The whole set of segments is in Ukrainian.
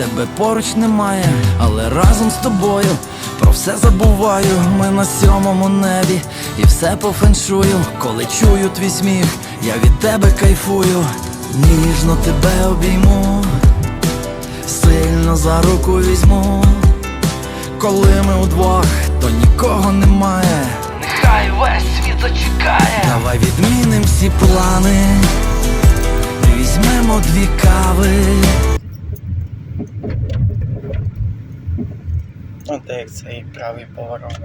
Тебе поруч немає, але разом з тобою про все забуваю. Ми на сьомому небі і все по феншую. Коли чую твій сміх, я від тебе кайфую, ніжно тебе обійму, сильно за руку візьму. Коли ми удвох, то нікого немає. Нехай весь світ зачекає. Давай відміним всі плани. Візьмемо дві кави. От як цей правий поворот.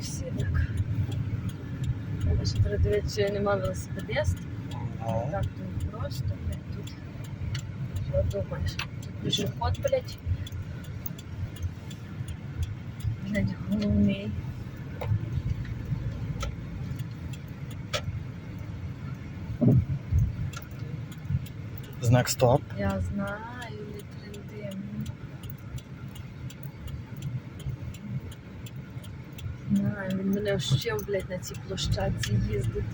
Всі так. Треба дивитися, нема велосипедист. Ну, Так тут просто, блядь, тут. Що думаєш? Тут пішоход, блядь. Блядь, головний. знак стоп. Я знаю, не Знаю, він мене вчив, блядь, на цій площадці їздити.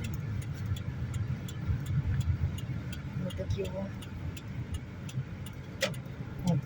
Ось такі о. От,